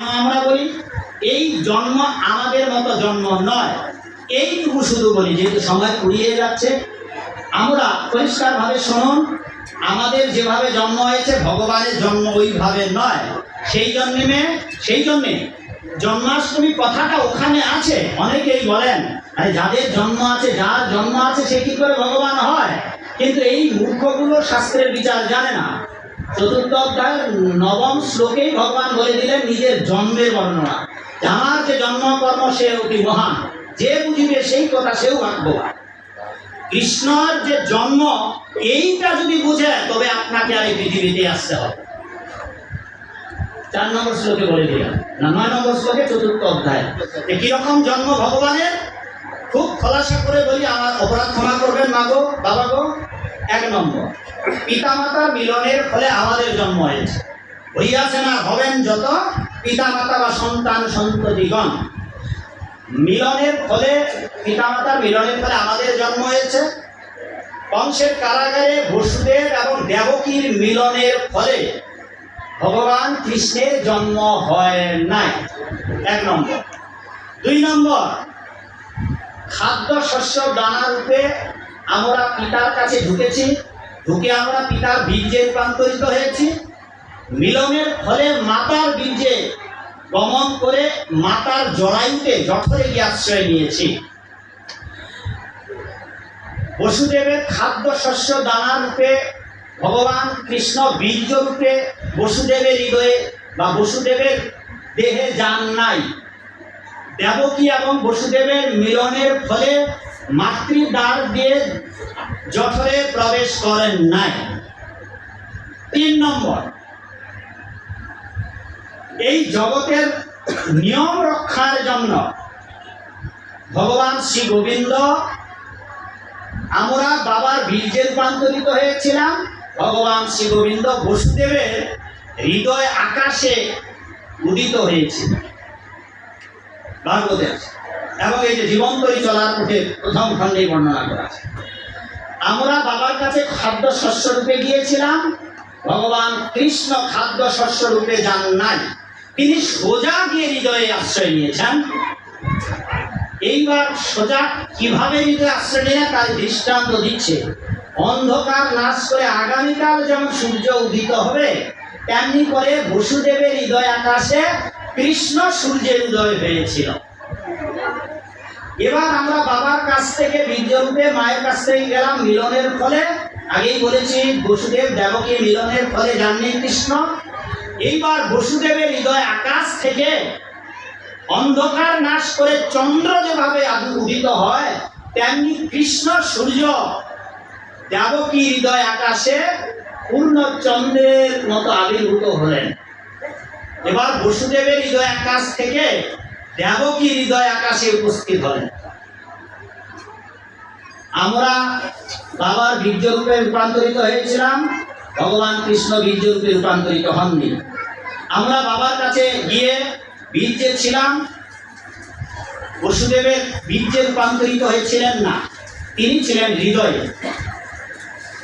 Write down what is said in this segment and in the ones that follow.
আমরা বলি, এই জন্ম আমাদের মতো জন্ম নয়। এইটুকু শুধু বলি, যেহেতু সময় কুড়িয়ে যাচ্ছে, আমরা পরিষ্কারভাবে শুনুন, আমাদের যেভাবে জন্ম হয়েছে, ভগবানের জন্ম ওইভাবে নয়। সেই জন্মে সেই জন্যে জন্মাষ্টমী কথাটা ওখানে আছে, অনেকেই বলেন, আরে যাদের জন্ম আছে, যার জন্ম আছে, সে কি করে ভগবান হয়? কিন্তু এই মূর্খগুলো শাস্ত্রের বিচার জানে না। চতুর্থ অধ্যায়ের নবম শ্লোকেই ভগবান বলে দিলেন নিজের জন্মের বর্ণনা। আমার যে জন্মকর্ম সে অতি মহান। যে বুঝিবে সেই কথা সেও ভাগ্যবান। কৃষ্ণর যে জন্ম, এইটা যদি বুঝে, তবে আপনাকে আর এই পৃথিবীতে আসতে হবে। চার নম্বর শ্লোকে বলে দিলাম। না, নয় নম্বর শ্লোকে চতুর্থ অধ্যায়। কীরকম জন্ম ভগবানের? খুব খোলাসা করে বলি, আমার অপরাধ ক্ষমা করবেন মা গো, বাবা গো। এক নম্বর পিতামাতার মিলনের ফলে আমাদের জন্ম হয়েছে। হইয়াছে না, হবেন যত পিতামাতা বা সন্তান সন্ততিগণ। মিলনের ফলে পিতামাতার মিলনের ফলে আমাদের জন্ম হয়েছে। কংসের কারাগারে বসুদেব এবং দেবকীর মিলনের ফলে ভগবান কৃষ্ণের জন্ম হয় নাই। এক নম্বর। দুই নম্বর খাদ্য শস্য দানা রূপে আমরা পিতার কাছে ঢুকেছি, ঢুকে আমরা পিতার বীর্যে রূপান্তরিত হয়েছি। মিলনের ফলে মাতার বীর্যে গমন করে মাতার জরায়ুতে জঠরে গিয়ে আশ্রয় নিয়েছি। বসুদেবের খাদ্য শস্য দানা রূপে, ভগবান কৃষ্ণ বীর্য রূপে বসুদেবের হৃদয়ে বা বসুদেবের দেহে যান নাই। দেবকী এবং বসুদেবের মিলনের ফলে মাতৃদ্বার দিয়ে জঠরে প্রবেশ করেন নাই। তিন নম্বর, এই জগতের নিয়ম রক্ষার জন্য ভগবান শ্রী গোবিন্দ আমরা বাবার বীর্যে রূপান্তরিত হয়েছিলাম। ভগবান শ্রী গোবিন্দ বসুদেবের হৃদয় আকাশে উদিত হয়েছিল। ভাগবতে আছে। এবং এই যে জীবন্তরী চলার পথে প্রথম খণ্ডে বর্ণনা করা আছে। আমরা বাবার কাছে খাদ্য শস্য রূপে গিয়েছিলাম, ভগবান কৃষ্ণ খাদ্য শস্য রূপে যান নাই। তিনি সোজা গিয়ে হৃদয়ে আশ্রয় নিয়েছেন। এইবার সোজা কীভাবে হৃদয়ে আশ্রয় নিয়ে তার দৃষ্টান্ত দিচ্ছে। অন্ধকার নাশ করে আগামীকাল যেমন সূর্য উদিত হবে, তেমনি করে বসুদেবের হৃদয় আকাশে কৃষ্ণ সূর্যের উদয় হয়েছিল। এবার আমরা বাবার কাছ থেকে বীর্যরূপে মায়ের কাছ থেকে গেলাম মিলনের ফলে। আগেই বলেছি, বসুদেব দেবকী মিলনের ফলে জাননি কৃষ্ণ। এইবার বসুদেবের হৃদয় আকাশ থেকে অন্ধকার নাশ করে চন্দ্র যেভাবে উদিত হয়, তেমনি কৃষ্ণ সূর্য দেবকী হৃদয় আকাশে পূর্ণ চন্দ্রের মতো আবির্ভূত হলেন। এবার বসুদেবের হৃদয় আকাশ থেকে দেবকী হৃদয় আকাশে উপস্থিত হলেন। আমরা বাবার বীর্য রূপে রূপান্তরিত হয়েছিলাম, ভগবান কৃষ্ণ বীর্য রূপে রূপান্তরিত হননি। আমরা বাবার কাছে গিয়ে বীর্যে ছিলাম, বসুদেবের বীর্যে রূপান্তরিত হয়েছিলেন না, তিনি ছিলেন হৃদয়ে।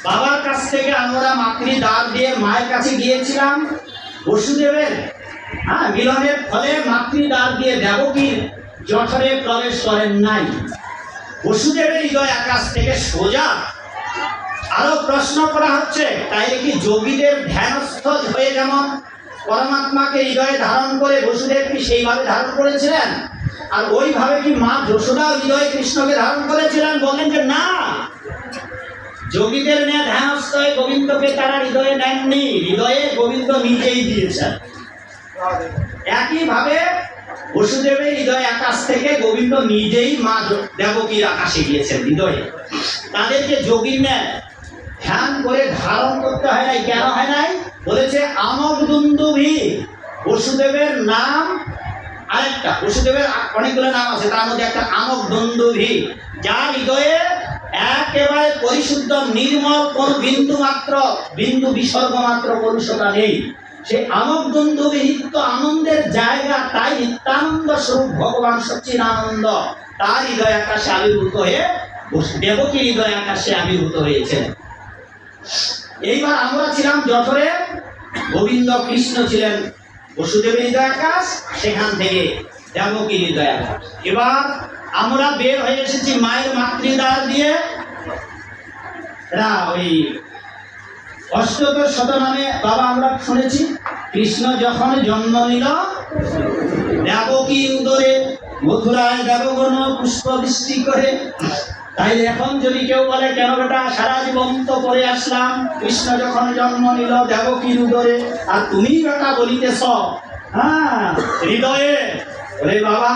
বাবার কাছ থেকে আমরা মাতৃ দ্বার দিয়ে মায়ের কাছে গিয়েছিলাম, বসুদেবের হ্যাঁ মিলনের ফলে মাতৃ দ্বার দিয়ে দেবকীর জঠরে প্রবেশ করেন নাই। বসুদেবের হৃদয় আকাশ থেকে সোজা। আরও প্রশ্ন করা হচ্ছে তাই কি যোগীদের ধ্যানস্থ হয়ে যেমন পরমাত্মাকে হৃদয়ে ধারণ করে বসুদেব কি সেইভাবে ধারণ করেছিলেন? আর ওইভাবে কি মা যশোদা হৃদয়ে কৃষ্ণকে ধারণ করেছিলেন? বলেন যে না। যোগীদের নেয়া ধ্যানস্থ হয়ে গোবিন্দকে তারা হৃদয়ে নেননি, হৃদয়ে গোবিন্দ নিজেই দিয়েছেন। একইভাবে বসুদেবের হৃদয় আকাশ থেকে গোবিন্দ নিজেই মা দেবকীর আকাশে গিয়েছেন, হৃদয়ে। তাদেরকে যোগী নেয় ধ্যান করে ধারণ করতে হয় নাই। কেন হয় নাই? বলেছে আমক দুন্দুভি বসুদেবের নাম আরেকটা। বসুদেবের অনেকগুলো নাম আছে, তার মধ্যে একটা আমক দুন্দুভি যার হৃদয়ে একেবারে পরিশুদ্ধ, নির্মল কোন বিন্দু মাত্র বিন্দু বিসর্গ মাত্র কলুষতা নেই। সে আমোদন্দ নিত্য আনন্দের জায়গা, তাই নিত্যানন্দ স্বরূপ ভগবান আনন্দ তার হৃদয় আকাশে আবির্ভূত হয়ে দেবকী হৃদয় আকাশে আবির্ভূত হয়েছেন এইবার আমরা ছিলাম জঠরে গোবিন্দ কৃষ্ণ ছিলেন বসুদেবের হৃদয় আকাশ, সেখান থেকে দেবকীর হৃদয় আকাশ। এবার আমরা বের হয়ে এসেছি মায়ের মাতৃদ্বার দিয়ে। ওই অষ্টদশ শতনামে বাবা আমরা শুনেছি, কৃষ্ণ যখন জন্ম নিল দেবকী উদরে মথুরায় দেবগণ পুষ্প বৃষ্টি করে। তাই এখন যদি কেউ বলে, কেন বেটা, সারা জীবন তো করে আসলাম, কৃষ্ণ যখন জন্ম নিল দেবকীর উদরে, আর তুমি বেটা বলিতেছ? হ্যাঁ হৃদয়ে। ওরে বাবা,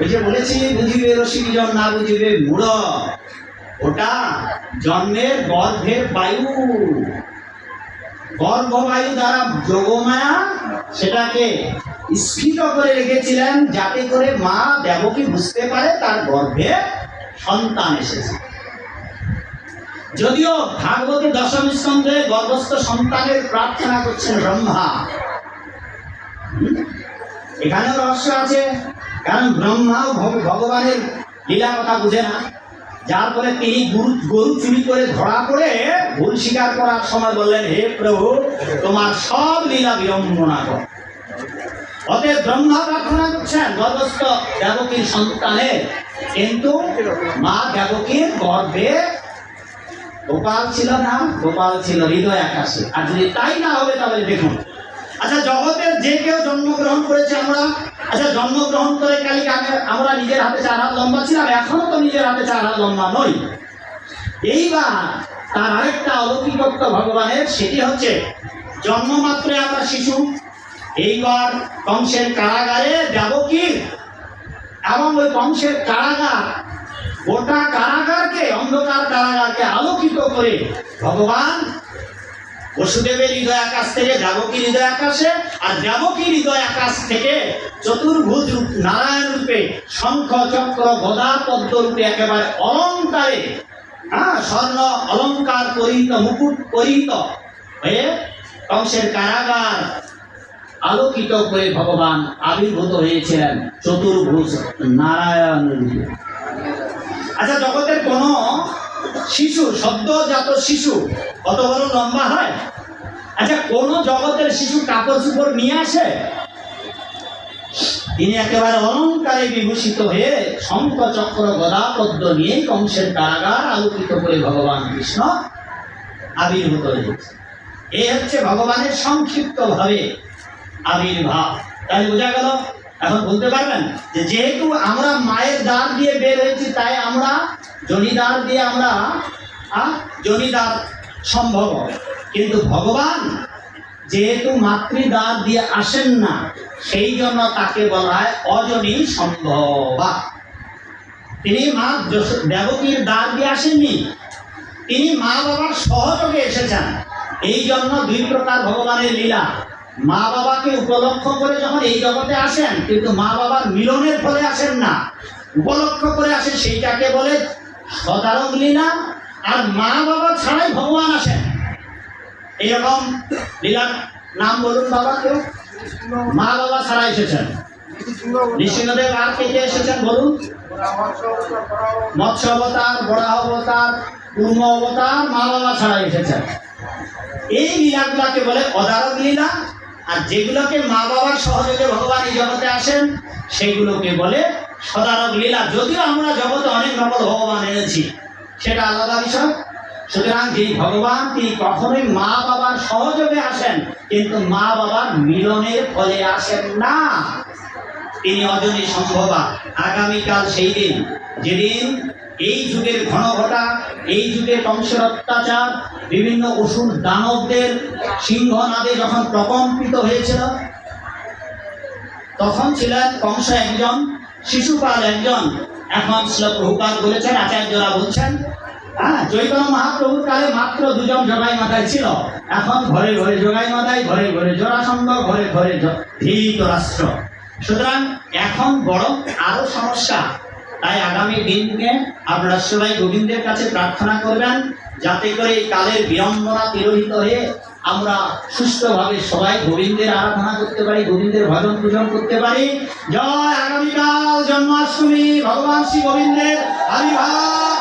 ওই যে বলেছি বুঝিবে রসিক জন, না বুঝিবে মূঢ়। ওটা জন্মের গর্ভের বায়ু। গর্ভবায়ু দ্বারা যোগমায়া সেটাকে স্ফীত করে রেখেছিলেন যাতে করে মা দেবকী বুঝতে পারে তার গর্ভে সন্তান এসেছে। যদিও ভাগবতী দশম স্কন্ধে গর্ভস্থ সন্তানের প্রার্থনা করছেন ব্রহ্মা। এখানেও রহস্য আছে, কারণ ব্রহ্মাও ভগবানের লীলা কথা বুঝে না। যার ফলে তিনি গরু গরু চুরি করে, ধরা পড়ে ভুল স্বীকার করার সময় বললেন, হে প্রভু, তোমার সব লীলা বিড়ম্বনা কর। অতএব ব্রহ্মা প্রার্থনা করছেন, গর্ভস্থ দেবকীর সন্তানের কিন্তু মা দেবকীর গর্ভে গোপাল ছিল না, গোপাল ছিল হৃদয় আকাশে। আর যদি তাই না হবে, তাহলে দেখুন। আচ্ছা জগতের যে কেউ জন্মগ্রহণ করেছে আমরা জন্মগ্রহণ করে কালি আমরা নিজের হাতে চার হাত লম্বা ছিলাম, এখনও তো নিজের হাতে চার হাত লম্বা নই। এইবার তার আরেকটা অলৌকিকত্ব ভগবানের, সেটি হচ্ছে জন্মমাত্রে আমরা শিশু। এইবার কংসের কারাগারে যাব কি? এবং ওই কংসের কারাগার, গোটা কারাগারকে, অন্ধকার কারাগারকে আলোকিত করে ভগবান বসুদেবের হৃদয় আকাশ থেকে দেবকীর হৃদয় আকাশে, আর দেবকীর হৃদয় আকাশ থেকে চতুর্ভুজ রূপ, নারায়ণ রূপে, শঙ্খ, চক্র, গদা, পদ্ম রূপে একেবারে অলঙ্কারে হ্যাঁ স্বর্ণ, অলঙ্কার পরিহিত, মুকুট পরিহিত হয়ে কংসের কারাগার আলোকিত করে ভগবান আবির্ভূত হয়েছিলেন চতুর্ভুজ নারায়ণ রূপে। আচ্ছা জগতের কোন শিশু, সদ্যজাত শিশু, কত বড় লম্বা হয়? আচ্ছা কোন জগতের শিশু কাপড় চুপড় নিয়ে আসে? তিনি একেবারে অলঙ্কারে বিভূষিত হয়ে শঙ্খ চক্র গদা পদ্ম নিয়ে কংসের কারাগার আলোকিত করে ভগবান কৃষ্ণ আবির্ভূত হয়েছে। এই হচ্ছে ভগবানের সংক্ষিপ্ত ভাবে আবির্ভাব। তাই বোঝা গেল? এখন বলতে পারবেন যেহেতু আমরা মায়ের দ্বার দিয়ে বের হয়েছি, তাই আমরা জনিদার দিয়ে আমরা আহ, জনিদার সম্ভব কিন্তু ভগবান যেহেতু মাতৃদ্বার দিয়ে আসেন না সেই জন্য তাকে বলা হয় অজনী সম্ভবা। তিনি মা দেবকীর দ্বার দিয়ে আসেননি। তিনি মা বাবার সহযোগে এসেছেন। এই জন্য দুই প্রকার ভগবানের লীলা। মা বাবাকে উপলক্ষ করে যখন এই জগতে আসেন কিন্তু মা বাবার মিলনের ফলে আসেন না। উপলক্ষ করে আসেন সেইটাকে বলে লীলা আর মা বাবা ছাড়াই ভগবান আসেন। এইরকম লীলার নাম বলুন বাবা কেউ? মা বাবা ছাড়া এসেছেন। নৃসিংহদেব আর কে কে এসেছেন বলুন? মৎস্য অবতার বরাহ অবতার, কুর্ম অবতার মা বাবা ছাড়া এসেছেন। এই লীলাগুলাকে বলে অদারক লীলা আর যেগুলোকে মা বাবার সহযোগে ভগবান এই জগতে আসেন সেগুলোকে বলে সদারক লীলা। যদিও আমরা জগতে অনেক রকম ভগবান এনেছি, সেটা আলাদা বিষয়। সুতরাং যে ভগবান তিনি কখনোই মা বাবার সহযোগে আসেন, কিন্তু মা বাবার মিলনের ফলে আসেন না। তিনি অজনী সম্ভবা। আগামীকাল সেই দিন, যেদিন এই যুগের ঘন ঘটা এই যুগে কংসের অত্যাচার বিভিন্ন অসুর দানবদের সিংহনাদে যখন প্রকম্পিত হয়েছিল, তখন ছিলেন কংস একজন শিশুপাল একজন এখন শ্লোক প্রভুপাল বলেছেন, আচার্যরা বলছেন হ্যাঁ চৈতন্য মহাপ্রভুর কালে মাত্র দুজন জগাই মাথায় ছিল। এখন ঘরে ঘরে জগাই মাথায় ঘরে ঘরে জরাসন্ধ, ঘরে ঘরে ধৃত রাষ্ট্র। সুতরাং এখন বড় আরও সমস্যা। তাই আগামী দিনকে আপনারা সবাই গোবিন্দের কাছে প্রার্থনা করবেন, যাতে করে এই কালের বিড়ম্বনা তিরোহিত হয়ে আমরা সুস্থভাবে সবাই গোবিন্দের আরাধনা করতে পারি, গোবিন্দের ভজন পূজন করতে পারি জয় আগামীকাল জন্মাষ্টমী, ভগবান শ্রী গোবিন্দের আবির্ভাব?